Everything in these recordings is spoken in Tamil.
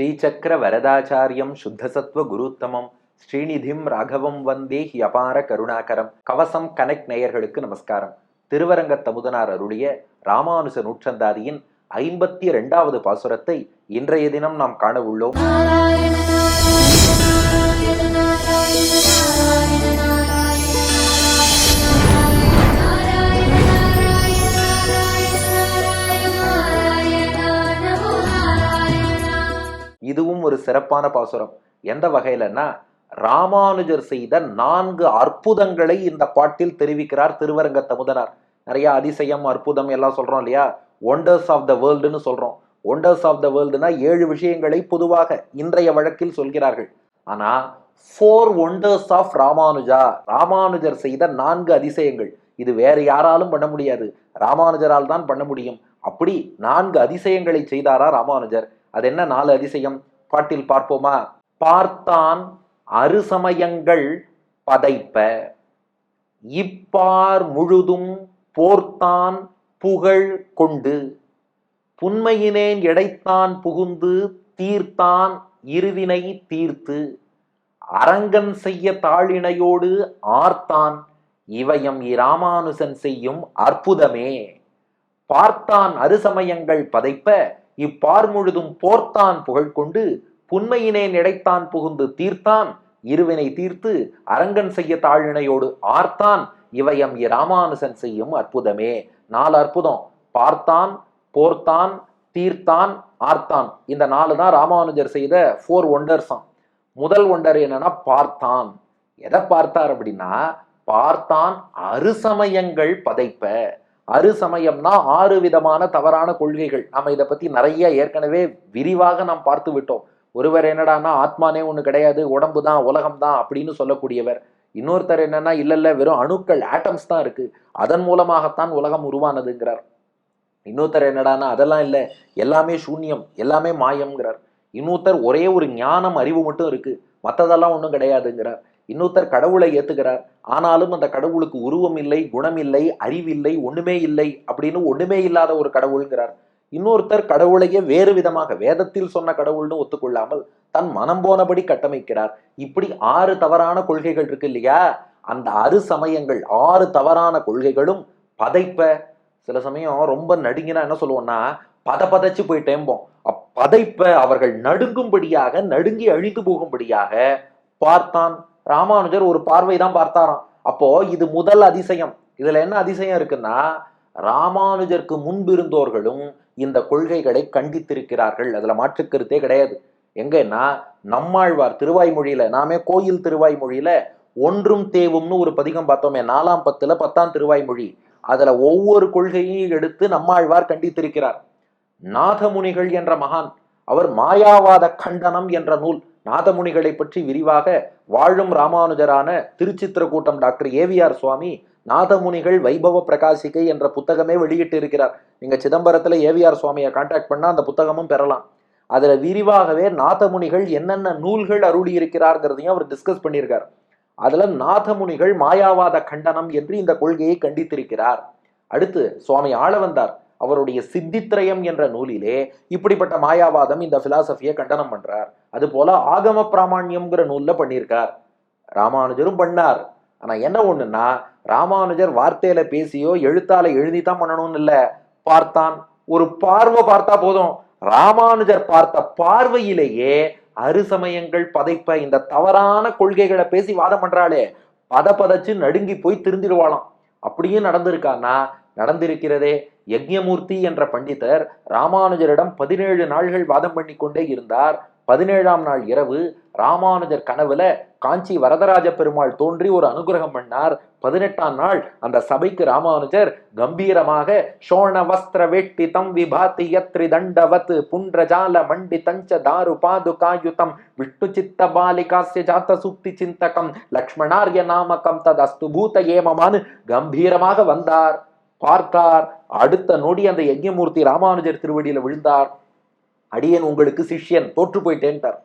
ஸ்ரீசக்கர வரதாச்சாரியம் சுத்தசத்வ குருத்தமம். ஸ்ரீநிதிம் ராகவம் வந்தே ஹி அபார கருணாகரம். கவசம் கனெக்ட் நேயர்களுக்கு நமஸ்காரம். திருவரங்க தமுதனார் அருளிய ராமானுஜ நூற்றந்தாதியின் ஐம்பத்தி இரண்டாவது பாசுரத்தை இன்றைய தினம் நாம் காண உள்ளோம். ஒரு சிறப்பான பாசுரம். எந்த வகையிலன்னா ராமானுஜர் செய்த நான்கு அற்புதங்களை இந்த பாட்டில் தெரிவிக்கிறார் திருவரங்க தமுதனார். நிறைய அதிசயம் அற்புதம் எல்லாம் சொல்றோம் இல்லையா? ஒண்டர்ஸ் ஆஃப் த வேர்ல்டுன்னு சொல்றோம். ஒண்டர்ஸ் ஆஃப் த வேர்ல்டுனா ஏழு விஷயங்களை பொதுவாக இன்றைய வழக்கில் சொல்கிறார்கள். ஆனா four wonders of Ramanuja? Ramanujar செய்த நான்கு அதிசயங்கள். இது வேறு யாராலும் பண்ண முடியாது. ராமானுஜரால் தான் பண்ண முடியும். அப்படி நான்கு அதிசயங்களை செய்தாரா ராமானுஜர். அது என்ன நாலு அதிசயம்? பாட்டில் பார்ப்போமா? பார்த்தான் அருசமயங்கள் பதைப்ப. இப்பார் முழுதும் போர்த்தான் புகழ் கொண்டு. புன்மையினேன் எடைத்தான் புகுந்து தீர்த்தான் இருவினை தீர்த்து. அரங்கன் செய்ய தாளிணையோடு ஆர்த்தான். இவயம் இராமானுசன் செய்யும் அற்புதமே. பார்த்தான் அருசமயங்கள் பதைப்ப. இப்பார் முழுதும் போர்த்தான் புகழ் கொண்டு புன்மையினேன் நினைத்தான் புகுந்து தீர்த்தான். இருவினை தீர்த்து அரங்கன் செய்ய தாழினையோடு ஆர்த்தான். இவையம் இராமானுசன் செய்யும் அற்புதமே. நாலு அற்புதம். பார்த்தான் போர்த்தான் தீர்த்தான் ஆர்த்தான். இந்த நாலு தான் ராமானுஜர் செய்த ஃபோர் ஒண்டர்ஸாம் முதல் ஒண்டர் என்னன்னா பார்த்தான். எதை பார்த்தார் அப்படின்னா பார்த்தான் அருசமயங்கள் பதைப்ப. அருசமயம்னா ஆறு விதமான தவறான கொள்கைகள். நம்ம இதை பத்தி நிறைய ஏற்கனவே விரிவாக நாம் பார்த்து விட்டோம். ஒருவர் என்னடான்னா ஆத்மானே ஒன்று கிடையாது உடம்பு தான் உலகம் தான் அப்படின்னு சொல்லக்கூடியவர். இன்னொருத்தர் என்னன்னா இல்லை இல்லை வெறும் அணுக்கள் ஆட்டம்ஸ் தான் இருக்கு. அதன் மூலமாகத்தான் உலகம் உருவானதுங்கிறார். இன்னொருத்தர் என்னடான்னா அதெல்லாம் இல்லை. எல்லாமே சூன்யம் எல்லாமே மாயம்ங்கிறார். இன்னொருத்தர் ஒரே ஒரு ஞானம் அறிவு மட்டும் இருக்கு. மற்றதெல்லாம் ஒன்றும் கிடையாதுங்கிறார். இன்னொருத்தர் கடவுளை ஏத்துக்கிறார் ஆனாலும் அந்த கடவுளுக்கு உருவம் இல்லை குணம் இல்லை அறிவில்லை ஒண்ணுமே இல்லை அப்படின்னு ஒண்ணுமே இல்லாத ஒரு கடவுள்ங்கிறார். இன்னொருத்தர் கடவுளையே வேறு விதமாக வேதத்தில் சொன்ன கடவுள்னு ஒத்துக்கொள்ளாமல் தன் மனம் போனபடி கட்டமைக்கிறார். இப்படி ஆறு தவறான கொள்கைகள் இருக்கு இல்லையா? அந்த அறு சமயங்கள் ஆறு தவறான கொள்கைகளும் பதைப்ப. சில சமயம் ரொம்ப நடுங்கினா என்ன சொல்லுவோம்னா பத பதைச்சு போய் டேம்போம் அப்பதைப்ப அவர்கள் நடுங்கும்படியாக நடுங்கி அழிந்து போகும்படியாக பார்த்தான் ராமானுஜர். ஒரு பார்வை தான் பார்த்தாராம். அப்போ இது முதல் அதிசயம். இதுல என்ன அதிசயம் இருக்குன்னா ராமானுஜருக்கு முன்பிருந்தோர்களும் இந்த கொள்கைகளை கண்டித்திருக்கிறார்கள். அதில் மாற்றுக்கருத்தே கிடையாது. எங்கன்னா நம்மாழ்வார் திருவாய்மொழியில நாமே கோயில் திருவாய்மொழியில ஒன்றும் தேவும்னு ஒரு பதிகம் பார்த்தோமே நாலாம் பத்துல பத்தாம் திருவாய்மொழி. அதுல ஒவ்வொரு கொள்கையையும் எடுத்து நம்மாழ்வார் கண்டித்திருக்கிறார். நாதமுனிகள் என்ற மகான் அவர் மாயாவாத கண்டனம் என்ற நூல். நாதமுனிகளை பற்றி விரிவாக வாழும் ராமானுஜரான திருச்சித்திரக்கூட்டம் டாக்டர் ஏவிஆர் சுவாமி நாதமுனிகள் வைபவ பிரகாசிக்கை என்ற புத்தகமே வெளியிட்டு இருக்கிறார். நீங்கள் சிதம்பரத்தில் ஏவிஆர் சுவாமியை கான்டாக்ட் பண்ணால் அந்த புத்தகமும் பெறலாம். அதில் விரிவாகவே நாதமுனிகள் என்னென்ன நூல்கள் அருளி இருக்கிறார்ங்கிறதையும் அவர் டிஸ்கஸ் பண்ணியிருக்கார். அதில் நாதமுனிகள் மாயாவாத கண்டனம் என்று இந்த கொள்கையை கண்டித்திருக்கிறார். அடுத்து சுவாமி ஆளவந்தார். அவருடைய சித்தித்திரயம் என்ற நூலிலே இப்படிப்பட்ட மாயாவாதம் இந்த பிலாசபியை கண்டனம் பண்றார். அது போல ஆகம பிராமணியம்ங்கிற நூல்ல பண்ணியிருக்கார். ராமானுஜரும் பண்ணார். ஆனா என்ன ஒண்ணுன்னா ராமானுஜர் வார்த்தையில பேசியோ எழுத்தால தான் பண்ணணும்னு இல்ல. பார்த்தான். ஒரு பார்வை பார்த்தா போதும். ராமானுஜர் பார்த்த பார்வையிலேயே அருசமயங்கள் பதைப்ப இந்த தவறான கொள்கைகளை பேசி வாதம் பண்றாளே. பத பதச்சு நடுங்கி போய் திருந்திடுவாளாம். அப்படியும் நடந்திருக்கான்னா நடந்திருக்கிறதே யக்ஞமூர்த்தி என்ற பண்டிதர் ராமானுஜரிடம் பதினேழு நாள்கள் வாதம் பண்ணி கொண்டே இருந்தார். பதினேழாம் நாள் இரவு ராமானுஜர் கனவுல காஞ்சி வரதராஜ பெருமாள் தோன்றி ஒரு அனுகிரகம் பண்ணார். பதினெட்டாம் நாள் அந்த சபைக்கு ராமானுஜர் கம்பீரமாக சோழ வஸ்திர வெட்டி தம் விபாத்தி யத்ரி தண்டவத் புன்றஜால மண்டி தஞ்ச தாரு பாது காயுதம் விஷ்ணு சித்த பாலிகாசிய ஜாத்த சுக்தி சிந்தகம் லக்ஷ்மணார்ய நாமகம் தது அஸ்து பூத ஏமமானு கம்பீரமாக வந்தார். பார்த்தார். அடுத்த நொடி அந்த யஜ்யமூர்த்தி ராமானுஜர் திருவடியில விழுந்தார். அடியன் உங்களுக்கு சிஷ்யன் தோற்று போயிட்டேன்ட்டார்.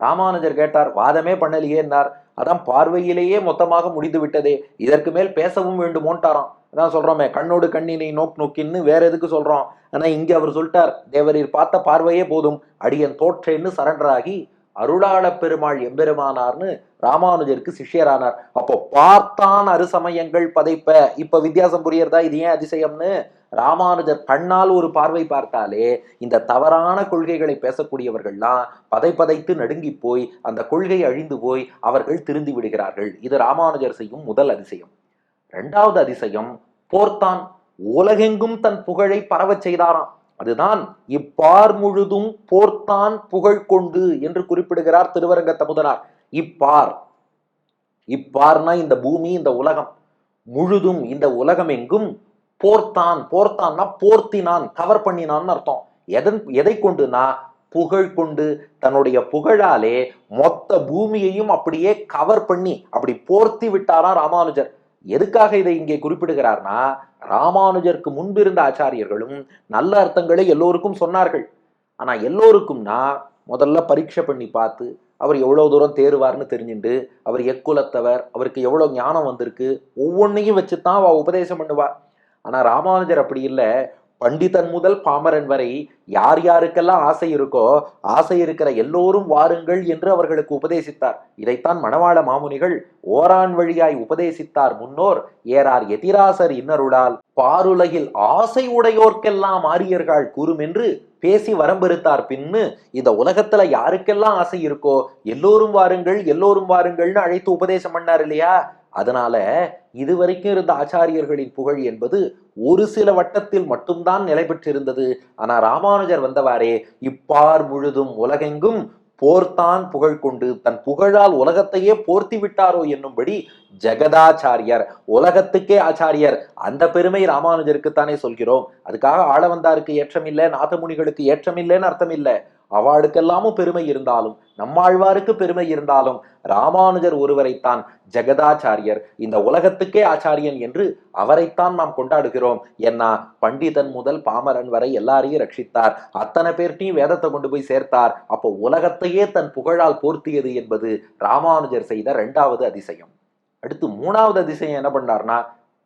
ராமானுஜர் கேட்டார் வாதமே பண்ணலையேன்னார். அதான் பார்வையிலேயே மொத்தமாக முடிந்து விட்டதே. இதற்கு மேல் பேசவும் வேண்டுமோன்ட்டாராம். அதான் சொல்றோமே கண்ணோடு கண்ணினை நோக் நோக்கின்னு வேற எதுக்கு சொல்றோம்? ஆனா இங்க அவர் சொல்லிட்டார் தேவரீர் பார்த்த பார்வையே போதும். அடியன் தோற்றேன்னு சரண்டராகி அருளாள பெருமாள் எம்பெருமானார்னு ராமானுஜருக்கு சிஷ்யரானார். அப்போ பார்த்தான் அருசமயங்கள் பதைப்ப. இப்ப வித்தியாசம் புரியறதா? இது ஏன் அதிசயம்னு ராமானுஜர் கண்ணால் ஒரு பார்வை பார்த்தாலே இந்த தவறான கொள்கைகளை பேசக்கூடியவர்கள்லாம் பதை பதைத்து நடுங்கி போய் அந்த கொள்கை அழிந்து போய் அவர்கள் திருந்தி விடுகிறார்கள். இது ராமானுஜர் செய்யும் முதல் அதிசயம். இரண்டாவது அதிசயம் போர்த்தான் உலகெங்கும் தன் புகழை பரவச் செய்தாராம். அதுதான் இப்பார் முழுதும் போர்த்தான் புகழ் கொண்டு என்று குறிப்பிடுகிறார் திருவரங்க தமுதனார் இப்பார் இப்பார்னா இந்த பூமி இந்த உலகம். முழுதும் இந்த உலகம் எங்கும் போர்த்தான் போர்த்தான்னா போர்த்தினான் கவர் பண்ணினான்னு அர்த்தம். எதன் எதை கொண்டுனா புகழ் கொண்டு தன்னுடைய புகழாலே மொத்த பூமியையும் அப்படியே கவர் பண்ணி அப்படி போர்த்தி விட்டாரா ராமானுஜர். எதுக்காக இதை இங்கே குறிப்பிடுகிறார்னா ராமானுஜருக்கு முன்பிருந்த ஆச்சாரியர்களும் நல்ல அர்த்தங்களை எல்லோருக்கும் சொன்னார்கள். ஆனால் எல்லோருக்கும்னா முதல்ல பரீட்சை பண்ணி பார்த்து அவர் எவ்வளோ தூரம் தேருவார்னு தெரிஞ்சுண்டு அவர் எக்குலத்தவர் அவருக்கு எவ்வளோ ஞானம் வந்திருக்கு ஒவ்வொன்றையும் வச்சு தான் அவ உபதேசம் பண்ணுவாள் ஆனா ராமானுஜர் அப்படி இல்லை. பண்டிதன் முதல் பாமரன் வரை யார் யாருக்கெல்லாம் ஆசை இருக்கோ ஆசை இருக்கிற எல்லோரும் வாருங்கள் என்று அவர்களுக்கு உபதேசித்தார். இதைத்தான் மணவாள மாமுனிகள் ஓரான் வழியாய் உபதேசித்தார். முன்னோர் ஏறார் எதிராசர் இன்னருளால். பாருலகில் ஆசை உடையோர்க்கெல்லாம் ஆரியர்கள் கூறும் என்று பேசி வரம்பெருத்தார் பின்னு இந்த உலகத்துல யாருக்கெல்லாம் ஆசை இருக்கோ எல்லோரும் வாருங்கள் எல்லோரும் வாருங்கள்னு அழைத்து உபதேசம் பண்ணார் இல்லையா? அதனால இதுவரைக்கும் இருந்த ஆச்சாரியர்களின் புகழ் என்பது ஒரு சில வட்டத்தில் மட்டும்தான் நிலை பெற்றிருந்தது. ஆனா ராமானுஜர் வந்தவாறே இப்பார் முழுதும் உலகெங்கும் போர்த்தான் புகழ் கொண்டு தன் புகழால் உலகத்தையே போர்த்தி விட்டாரோ என்னும்படி ஜெகதாச்சாரியர் உலகத்துக்கே ஆச்சாரியர் அந்த பெருமை ராமானுஜருக்கு தானே சொல்கிறோம். அதுக்காக ஆளவந்தாருக்கு ஏற்றம் ஏற்றமில்லை நாதமுனிகளுக்கு ஏற்றமில்லைன்னு அர்த்தம் இல்லை அவளுக்கெல்லாமும் பெருமை இருந்தாலும் நம்மாழ்வாருக்கு பெருமை இருந்தாலும் ராமானுஜர் ஒருவரைத்தான் ஜெகதாச்சாரியர் இந்த உலகத்துக்கே ஆச்சாரியன் என்று அவரைத்தான் நாம் கொண்டாடுகிறோம். ஏன்னா பண்டிதன் முதல் பாமரன் வரை எல்லாரையும் ரட்சித்தார். அத்தனை பேர்ட்டையும் வேதத்தை கொண்டு போய் சேர்த்தார். அப்போ உலகத்தையே தன் புகழால் போர்த்தியது என்பது ராமானுஜர் செய்த இரண்டாவது அதிசயம். அடுத்து மூணாவது அதிசயம் என்ன பண்ணார்னா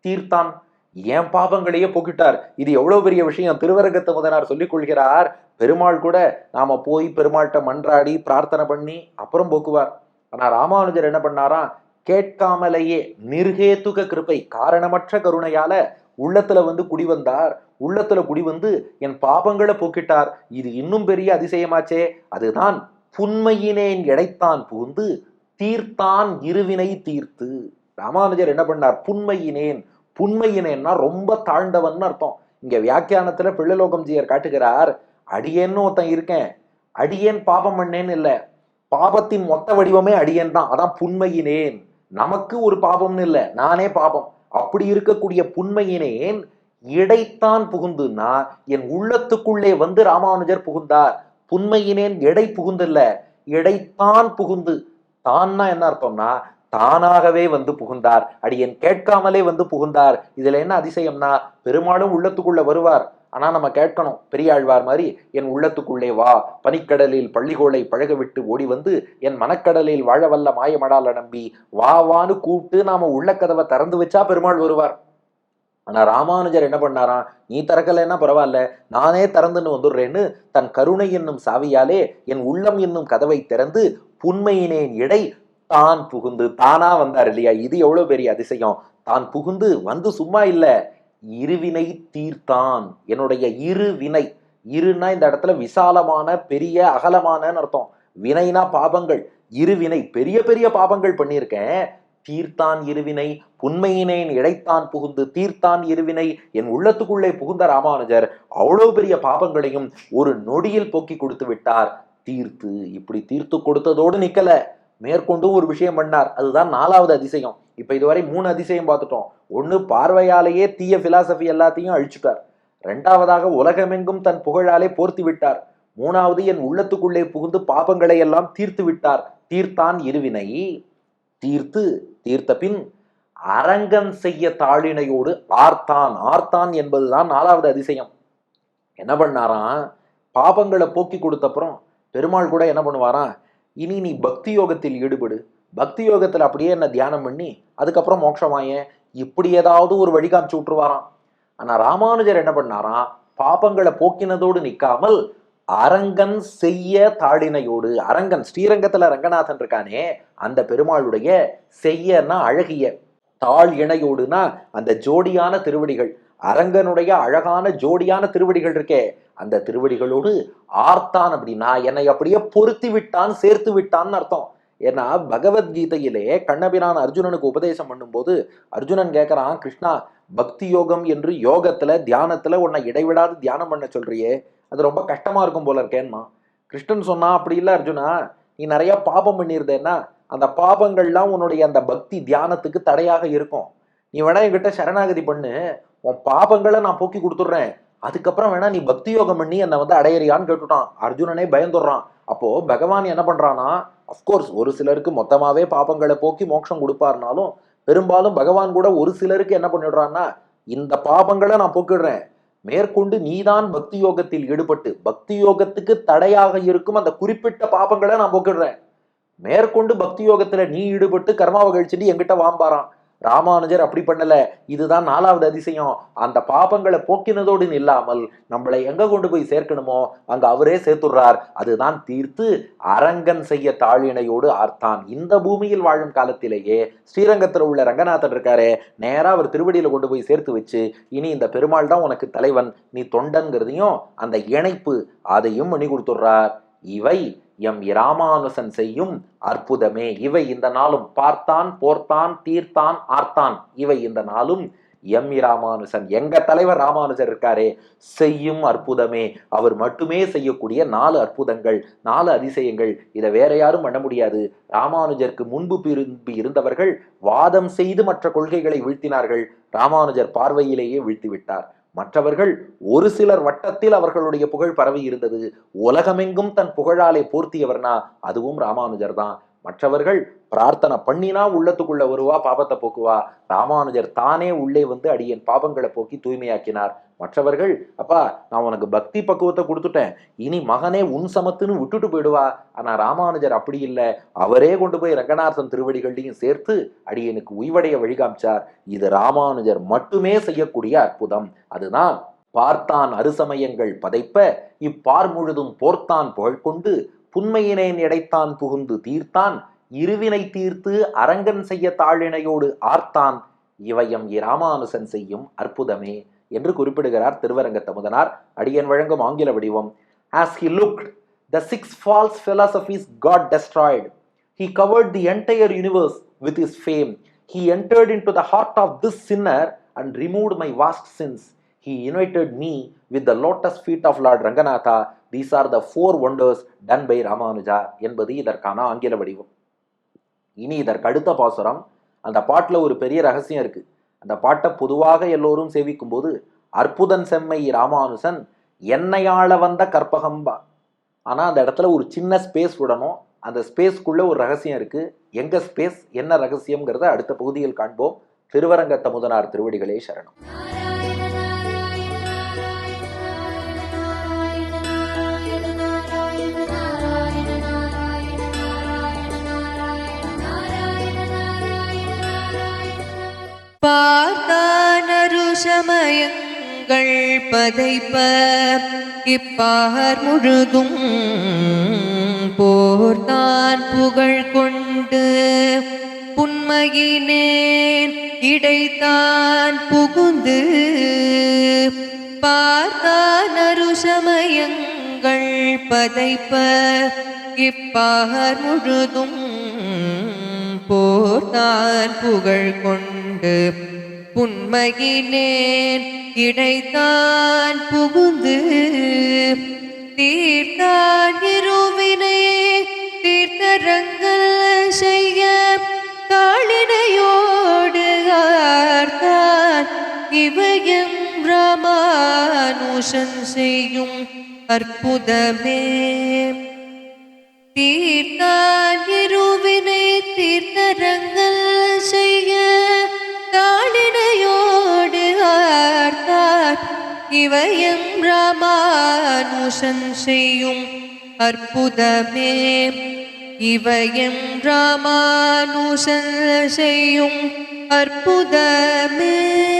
தீர்த்தான் என் பாபங்களையே போக்கிட்டார்? இது எவ்வளவு பெரிய விஷயம்? திருவரங்கத்த முதனார் சொல்லிக் கொள்கிறார் பெருமாள் கூட நாம போய் பெருமாள்கிட்ட மன்றாடி பிரார்த்தனை பண்ணி அப்புறம் போக்குவார். ஆனா ராமானுஜர் என்ன பண்ணாராம்? கேட்காமலேயே நிர்கேத்துக கிருபை காரணமற்ற கருணையால உள்ளத்துல வந்து குடி வந்தார். உள்ளத்துல குடி வந்து என் பாபங்களை போக்கிட்டார். இது இன்னும் பெரிய அதிசயமாச்சே. அதுதான் புன்மையினேன் எடைத்தான் புகுந்து தீர்த்தான் இருவினை தீர்த்து. ராமானுஜர் என்ன பண்ணார்? புன்மையினேன் புன்மையினேன்னா ரொம்ப தாழ்ந்தவன் அர்த்தம். இங்க வியாக்கியானத்துல பிள்ளலோகம் ஜியர் காட்டுகிறார் அடியேன்னு ஒருத்தன் இருக்கேன். அடியேன் பாபம் பண்ணேன்னு இல்லை. பாபத்தின் மொத்த வடிவமே அடியேன் தான். அதான் புன்மையினேன் நமக்கு ஒரு பாபம்னு இல்லை. நானே பாபம் அப்படி இருக்கக்கூடிய புன்மையினேன் இடைத்தான் புகுந்துன்னா என் உள்ளத்துக்குள்ளே வந்து ராமானுஜர் புகுந்தார். புன்மையினேன் எடை புகுந்தில்ல. இடைத்தான் புகுந்து. தான்னா என்ன அர்த்தம்னா தானாகவே வந்து புகுந்தார். அடியன் கேட்காமலே வந்து புகுந்தார். இதுல என்ன அதிசயம்னா பெருமாளும் உள்ளத்துக்குள்ள வருவார். ஆனா நம்ம கேட்கணும் பெரியாழ்வார் மாதிரி என் உள்ளத்துக்குள்ளே வா. பனிக்கடலில் பள்ளிகோளை பழக விட்டு ஓடி வந்து என் மனக்கடலில் வாழ வல்ல மாயமடால நம்பி வா வான்னு கூப்பிட்டு நாம உள்ள கதவை திறந்து வச்சா பெருமாள் வருவார். ஆனா ராமானுஜர் என்ன பண்ணாராம்? நீ திறக்கலைன்னா பரவாயில்ல நானே திறந்துன்னு வந்துடுறேன்னு தன் கருணை என்னும் சாவியாலே என் உள்ளம் என்னும் கதவை திறந்து புன்மையினேன் இடை தான் புகுந்து தானா வந்தார் இல்லையா? இது எவ்வளவு பெரிய அதிசயம். தான் புகுந்து வந்து சும்மா இல்ல. இருவினை தீர்த்தான். என்னுடைய இரு வினை இந்த இடத்துல விசாலமான பெரிய அகலமானன்னு அர்த்தம். வினைனா பாபங்கள். இருவினை. பெரிய பெரிய பாபங்கள் பண்ணியிருக்கேன். தீர்த்தான் இருவினை. புண்மையினேன் இடைத்தான் புகுந்து தீர்த்தான் இருவினை. என் உள்ளத்துக்குள்ளே புகுந்த ராமானுஜர் அவ்வளவு பெரிய பாபங்களையும் ஒரு நொடியில் போக்கி கொடுத்து விட்டார். தீர்த்து. இப்படி தீர்த்து கொடுத்ததோடு நிக்கல. மேற்கொண்டும் ஒரு விஷயம் பண்ணார். அதுதான் நாலாவது அதிசயம். இப்போ இதுவரை மூணு அதிசயம் பார்த்துட்டோம். ஒன்று பார்வையாலேயே தீய பிலாசபி எல்லாத்தையும் அழிச்சுட்டார். ரெண்டாவதாக உலகமெங்கும் தன் புகழாலே போர்த்தி விட்டார். மூணாவது என் உள்ளத்துக்குள்ளே புகுந்து பாபங்களை எல்லாம் தீர்த்து விட்டார். தீர்த்தான் இருவினை. தீர்த்து தீர்த்த பின் அரங்கன் செய்ய தாழினையோடு ஆர்த்தான் ஆர்த்தான் என்பதுதான் நாலாவது அதிசயம். என்ன பண்ணாராம்? பாபங்களை போக்கி கொடுத்தப்புறம் பெருமாள் கூட என்ன பண்ணுவாராம்? இனி நீ பக்தி யோகத்தில் ஈடுபடு. பக்தி யோகத்தில் அப்படியே என்ன தியானம் பண்ணி அதுக்கப்புறம் மோட்சமாயேன் இப்படி ஏதாவது ஒரு வழி காமிச்சு விட்டுருவாராம். ஆனால் ராமானுஜர் என்ன பண்ணாராம் பாபங்களை போக்கினதோடு நிற்காமல் அரங்கன் செய்ய தாளினையோடு அரங்கன் ஸ்ரீரங்கத்தில் ரங்கநாதன் இருக்கானே அந்த பெருமாளுடைய செய்யன்னா அழகிய தாழ் இணையோடுனா அந்த ஜோடியான திருவடிகள். அரங்கனுடைய அழகான ஜோடியான திருவடிகள் இருக்கே. அந்த திருவடிகளோடு ஆர்த்தான் அப்படின்னா என்னை அப்படியே பொருத்தி விட்டான் சேர்த்து விட்டான்னு அர்த்தம். ஏன்னா பகவத்கீதையிலே கண்ணபிரான் அர்ஜுனனுக்கு உபதேசம் பண்ணும்போது அர்ஜுனன் கேட்குறான் கிருஷ்ணா பக்தி யோகம் என்று யோகத்துல தியானத்துல உன்னை இடைவிடாது தியானம் பண்ண சொல்றியே. அது ரொம்ப கஷ்டமா இருக்கும் போல இருக்கேன்மா. கிருஷ்ணன் சொன்னா அப்படி இல்லை அர்ஜுனா நீ நிறைய பாபம் பண்ணியிருந்தேன்னா அந்த பாபங்கள்லாம் உன்னுடைய அந்த பக்தி தியானத்துக்கு தடையாக இருக்கும். நீ வேணா என்கிட்ட சரணாகதி பண்ணு. உன் பாபங்களை நான் போக்கி கொடுத்துட்றேன். அதுக்கப்புறம் வேணா நீ பக்தி யோகம் பண்ணி என்னை வந்து அடையறியான்னு கேட்டுட்டான். அர்ஜுனனே பயந்துடுறான். அப்போ பகவான் என்ன பண்றானா அஃப்கோர்ஸ் ஒரு சிலருக்கு மொத்தமாவே பாபங்களை போக்கி மோட்சம் கொடுப்பாருனாலும் பெரும்பாலும் பகவான் கூட ஒரு சிலருக்கு என்ன பண்ணிடுறான்னா இந்த பாபங்களை நான் போக்கிடுறேன். மேற்கொண்டு நீதான் பக்தி யோகத்தில் ஈடுபட்டு பக்தி யோகத்துக்கு தடையாக இருக்கும் அந்த குறிப்பிட்ட பாபங்களை நான் போக்கிடுறேன். மேற்கொண்டு பக்தி யோகத்துல நீ ஈடுபட்டு கர்மாவை கழிச்சுட்டு என்கிட்ட வாம்பாரான் ராமானுஜர் அப்படி பண்ணல. இதுதான் நாலாவது அதிசயம். அந்த பாபங்களை போக்கினதோடு இல்லாமல் நம்மளை எங்க கொண்டு போய் சேர்க்கணுமோ அங்க அவரே சேர்த்துடுறார். அதுதான் தீர்த்து அரங்கன் செய்ய தாழினையோடு ஆர்த்தான். இந்த பூமியில் வாழும் காலத்திலேயே ஸ்ரீரங்கத்தில் உள்ள ரங்கநாதன் இருக்காரே நேராக அவர் திருவடியில் கொண்டு போய் சேர்த்து வச்சு இனி இந்த பெருமாள் தான் உனக்கு தலைவன். நீ தொண்டன்கிறதையும் அந்த இணைப்பு அதையும் பண்ணி கொடுத்துட்றார். இவை எம் இராமானுசன் செய்யும் அற்புதமே. இவை இந்த நாளும் பார்த்தான் போர்த்தான் தீர்த்தான் ஆர்த்தான். இவை இந்த நாளும் எம் இராமானுசன் எங்க தலைவர் ராமானுஜர் இருக்காரே செய்யும் அற்புதமே. அவர் மட்டுமே செய்யக்கூடிய நாலு அற்புதங்கள் நாலு அதிசயங்கள். இதை வேற யாரும் பண்ண முடியாது. ராமானுஜருக்கு முன்பு பிரிந்து இருந்தவர்கள் வாதம் செய்து மற்ற கொள்கைகளை வீழ்த்தினார்கள். ராமானுஜர் பார்வையிலேயே வீழ்த்தி விட்டார் மற்றவர்கள் ஒரு சிலர் வட்டத்தில் அவர்களுடைய புகழ் பரவி இருந்தது உலகமெங்கும் தன் புகழாலே போர்த்தியவர்னா அதுவும் ராமானுஜர் தான் மற்றவர்கள் பிரார்த்தனை பண்ணினா உள்ளத்துக்குள்ள வருவா பாபத்தை போக்குவா. ராமானுஜர் தானே உள்ளே வந்து அடியன் பாபங்களை போக்கி தூய்மையாக்கினார். மற்றவர்கள் அப்பா நான் உனக்கு பக்தி பக்குவத்தை கொடுத்துட்டேன். இனி மகனே உன் சமத்துன்னு விட்டுட்டு போயிடுவா. ஆனா ராமானுஜர் அப்படி இல்லை. அவரே கொண்டு போய் ரங்கநாதன் திருவடிகள்லையும் சேர்த்து அடியனுக்கு உய்வடைய வழிகாமிச்சார். இது ராமானுஜர் மட்டுமே செய்யக்கூடிய அற்புதம். அதுதான் பார்த்தான் அருசமயங்கள் பதைப்ப இப்பார் முழுதும் போர்த்தான் புகழ் கொண்டு புன்மையினேன் எடைத்தான் புகுந்து தீர்த்தான் இருவினை தீர்த்து அரங்கன் செய்ய தாழினையோடு ஆர்த்தான் இவையம் இராமானுசன் செய்யும் அற்புதமே என்று குறிப்பிடுகிறார் திருவரங்கத்தமுதனார் அடியன் வழங்கும் ஆங்கில வடிவம் as he looked the six false philosophies God destroyed he covered the entire universe with his fame he entered into the heart of this sinner and remove my vast sins he united me with the lotus feet of Lord Ranganatha these are the four wonders done by Ramanuja என்பது இதற்கான ஆங்கில வடிவம். இனி இதற்கு அடுத்த பாசுரம் அந்த பாட்டில் ஒரு பெரிய ரகசியம் இருக்கு. அந்த பாட்டை பொதுவாக எல்லோரும் சேவிக்கும் போது அற்புதன் செம்மை ராமானுசன் என்னையாள வந்த கற்பகம்பா. ஆனால் அந்த இடத்துல ஒரு சின்ன ஸ்பேஸ் விடணும். அந்த ஸ்பேஸ்க்குள்ளே ஒரு ரகசியம் இருக்குது எங்கள் ஸ்பேஸ் என்ன ரகசியங்கிறத அடுத்த பகுதியில் காண்போம். திருவரங்க தமுதனார் திருவடிகளே சரணம். பார்த்தானருஷமயங்கள் பதைப்ப இப்பார் முழுதும் போர்தான் புகழ் கொண்டு. புன்மையினேன் இடைத்தான் புகுந்து பார்த்தானருஷமயங்கள் பதைப்ப இப்பார் முழுதும் போர் போர்தான் புகழ் கொண்டு புன்மையினேன் இடைத்தான் புகுந்து. தீர்த்தான் இருவினை தீர்த்தரங்கள் செய்ய காளினையோடு ஆர்த்தான். இவயம் ராமானுஷன் செய்யும் அற்புதமே. தீர்த்தான் இவயம் ராமானுஷன் செய்யும் அற்புதமே. இவயம் ராமானுஷன் செய்யும் அற்புதமே.